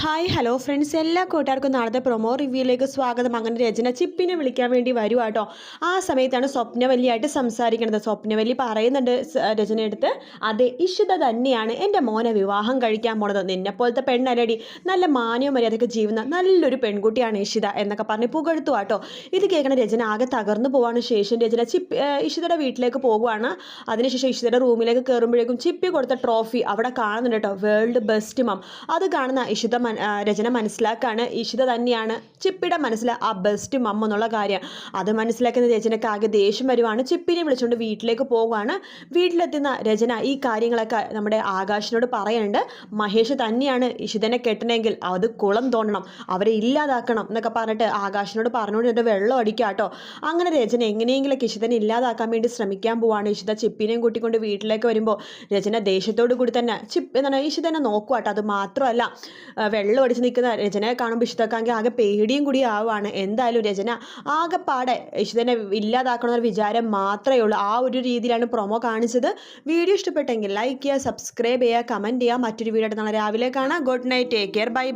Hi hello friends എല്ലാ കൂട്ടുകാർക്കും നാളത്തെ പ്രൊമോ റിവ്യൂയിലേക്ക് സ്വാഗതം. അങ്ങനെ രചന ചിപ്പിനെ വിളിക്കാൻ വേണ്ടി വരുവാ കേട്ടോ ആ സമയത്താണ് സ്വപ്നവല്ലിയായിട്ട് സംസാരിക്കുന്നത്. സ്വപ്നവല്ലി പറയുന്നുണ്ട് രചനയെടുത്ത് അതെ ഇഷിത തന്നെയാണ് എന്റെ മോനെ വിവാഹം കഴിക്കാൻ പോണത്. നിന്നെപ്പോലത്തെ പെണ്ണല്ലടി. നല്ല മാന്യവും മര്യാദയ്ക്ക് ജീവിക്കുന്ന നല്ലൊരു പെൺകുട്ടിയാണ് ഇഷിത എന്നൊക്കെ പറഞ്ഞ് പുകഴ്ത്തു കേട്ടോ ഇത് കേൾക്കണ രചന ആകെ തകർന്നു പോവാണ്. ശേഷം രചന ചിപ്പ് ഇഷിതയുടെ വീട്ടിലേക്ക് പോകുവാണ്. അതിനുശേഷം ഇഷിതയുടെ റൂമിലേക്ക് കയറുമ്പോഴേക്കും ചിപ്പി കൊടുത്ത ട്രോഫി അവിടെ കാണുന്നുണ്ട് കേട്ടോ. വേൾഡ് ബെസ്റ്റ് മം അത് കാണുന്ന ഇഷിത രചന മനസ്സിലാക്കാണ്. ഇഷിത തന്നെയാണ് ചിപ്പിയുടെ മനസ്സിലാ ആ ബെസ്റ്റ് മമ്മ എന്നുള്ള കാര്യം. അത് മനസ്സിലാക്കുന്ന രചനയ്ക്ക് ആകെ ദേഷ്യം വരുവാണ്. ചിപ്പിനെ വിളിച്ചുകൊണ്ട് വീട്ടിലേക്ക് പോവുകയാണ്. വീട്ടിലെത്തുന്ന രചന ഈ കാര്യങ്ങളൊക്കെ നമ്മുടെ ആകാശിനോട് പറയുന്നുണ്ട് മഹേഷ് തന്നെയാണ് ഇഷിതനെ കെട്ടണമെങ്കിൽ അത് കുളം തോന്നണം അവരെ ഇല്ലാതാക്കണം എന്നൊക്കെ പറഞ്ഞിട്ട് ആകാശിനോട് പറഞ്ഞുകൊണ്ട് വെള്ളം അടിക്കുക കേട്ടോ. അങ്ങനെ രചന എങ്ങനെയെങ്കിലും ഇഷിതനെ ഇല്ലാതാക്കാൻ വേണ്ടി ശ്രമിക്കാൻ പോവാണ്. ഇഷിത ചിപ്പിനെയും കൂട്ടിക്കൊണ്ട് വീട്ടിലേക്ക് വരുമ്പോൾ രചന ദേഷ്യത്തോടു കൂടി തന്നെ ചിപ്പ് എന്താണ് ഇഷിതനെ നോക്കുക കേട്ടോ. അത് മാത്രമല്ല വെള്ളം അടിച്ച് നിൽക്കുന്ന രചനയെ കാണുമ്പോൾ ഇഷിതക്കാണെങ്കിൽ ആകെ പേടിയും കൂടി ആവുകയാണ് എന്തായാലും രചന ആകെപ്പാടെ ഇഷിതനെ ഇല്ലാതാക്കണമെന്നൊരു വിചാരം മാത്രമേ ഉള്ളൂ. ആ ഒരു രീതിയിലാണ് പ്രൊമോ കാണിച്ചത്. വീഡിയോ ഇഷ്ടപ്പെട്ടെങ്കിൽ ലൈക്ക് ചെയ്യുക സബ്സ്ക്രൈബ് ചെയ്യുക കമന്റ് ചെയ്യുക. മറ്റൊരു വീഡിയോ ആയിട്ട് നാളെ രാവിലെ കാണാം. Good night take care bye